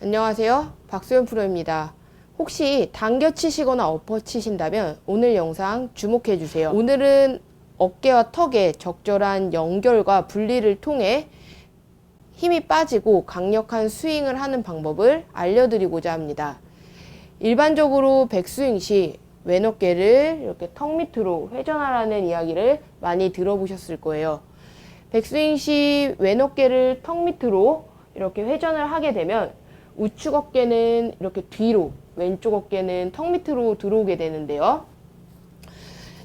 안녕하세요. 박소연 프로입니다. 혹시 당겨 치시거나 엎어 치신다면 오늘 영상 주목해 주세요. 오늘은 어깨와 턱의 적절한 연결과 분리를 통해 힘이 빠지고 강력한 스윙을 하는 방법을 알려드리고자 합니다. 일반적으로 백스윙 시 왼어깨를 이렇게 턱 밑으로 회전하라는 이야기를 많이 들어보셨을 거예요. 백스윙 시 왼어깨를 턱 밑으로 이렇게 회전을 하게 되면 우측 어깨는 이렇게 뒤로, 왼쪽 어깨는 턱 밑으로 들어오게 되는데요.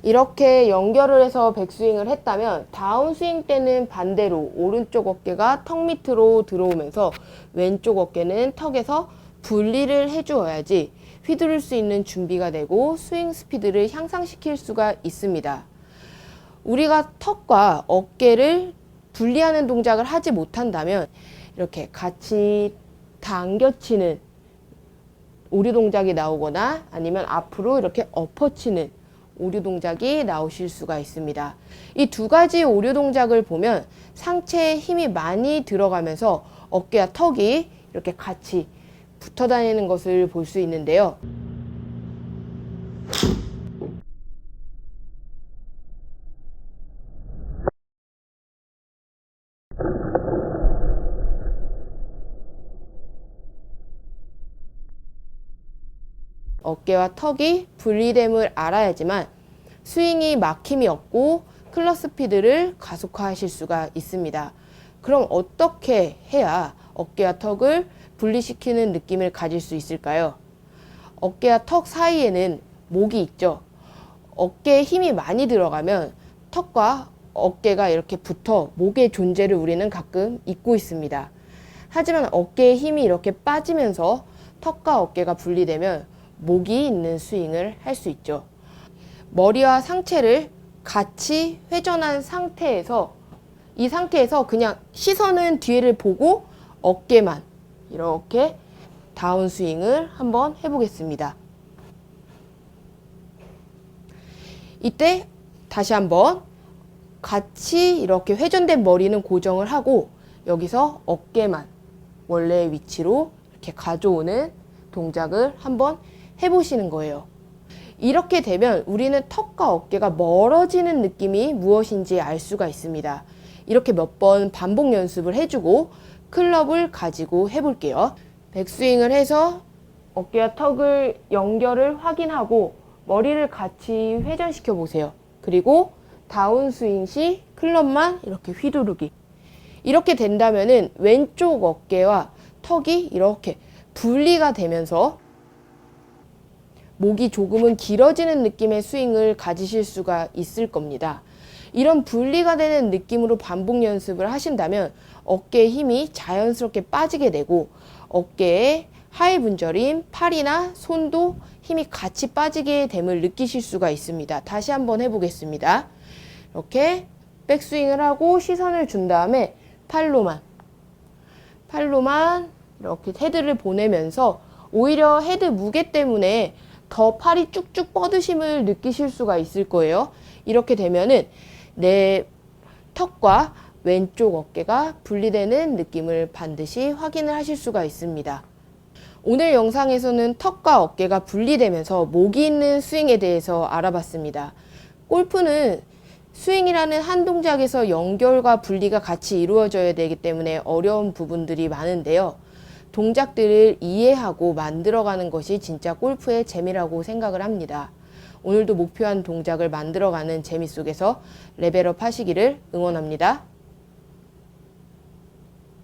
이렇게 연결을 해서 백스윙을 했다면 다운스윙 때는 반대로 오른쪽 어깨가 턱 밑으로 들어오면서 왼쪽 어깨는 턱에서 분리를 해주어야지 휘두를 수 있는 준비가 되고 스윙 스피드를 향상시킬 수가 있습니다. 우리가 턱과 어깨를 분리하는 동작을 하지 못한다면 이렇게 같이 당겨치는 오류 동작이 나오거나 아니면 앞으로 이렇게 엎어치는 오류 동작이 나오실 수가 있습니다. 이 두 가지 오류 동작을 보면 상체에 힘이 많이 들어가면서 어깨와 턱이 이렇게 같이 붙어 다니는 것을 볼 수 있는데요. 어깨와 턱이 분리됨을 알아야지만 스윙이 막힘이 없고 클럽 스피드를 가속화하실 수가 있습니다. 그럼 어떻게 해야 어깨와 턱을 분리시키는 느낌을 가질 수 있을까요? 어깨와 턱 사이에는 목이 있죠. 어깨에 힘이 많이 들어가면 턱과 어깨가 이렇게 붙어 목의 존재를 우리는 가끔 잊고 있습니다. 하지만 어깨에 힘이 이렇게 빠지면서 턱과 어깨가 분리되면 목이 있는 스윙을 할 수 있죠. 머리와 상체를 같이 회전한 상태에서 이 상태에서 그냥 시선은 뒤를 보고 어깨만 이렇게 다운 스윙을 한번 해보겠습니다. 이때 다시 한번 같이 이렇게 회전된 머리는 고정을 하고 여기서 어깨만 원래의 위치로 이렇게 가져오는 동작을 한번 해보시는 거예요. 이렇게 되면 우리는 턱과 어깨가 멀어지는 느낌이 무엇인지 알 수가 있습니다. 이렇게 몇 번 반복 연습을 해주고 클럽을 가지고 해볼게요. 백스윙을 해서 어깨와 턱을 연결을 확인하고 머리를 같이 회전시켜 보세요. 그리고 다운스윙 시 클럽만 이렇게 휘두르기. 이렇게 된다면은 왼쪽 어깨와 턱이 이렇게 분리가 되면서 목이 조금은 길어지는 느낌의 스윙을 가지실 수가 있을 겁니다. 이런 분리가 되는 느낌으로 반복 연습을 하신다면 어깨의 힘이 자연스럽게 빠지게 되고 어깨의 하의 분절인 팔이나 손도 힘이 같이 빠지게 됨을 느끼실 수가 있습니다. 다시 한번 해보겠습니다. 이렇게 백스윙을 하고 시선을 준 다음에 팔로만 팔로만 이렇게 헤드를 보내면서 오히려 헤드 무게 때문에 더 팔이 쭉쭉 뻗으심을 느끼실 수가 있을 거예요. 이렇게 되면은 내 턱과 왼쪽 어깨가 분리되는 느낌을 반드시 확인을 하실 수가 있습니다. 오늘 영상에서는 턱과 어깨가 분리되면서 목이 있는 스윙에 대해서 알아봤습니다. 골프는 스윙이라는 한 동작에서 연결과 분리가 같이 이루어져야 되기 때문에 어려운 부분들이 많은데요. 동작들을 이해하고 만들어가는 것이 진짜 골프의 재미라고 생각을 합니다. 오늘도 목표한 동작을 만들어가는 재미 속에서 레벨업 하시기를 응원합니다.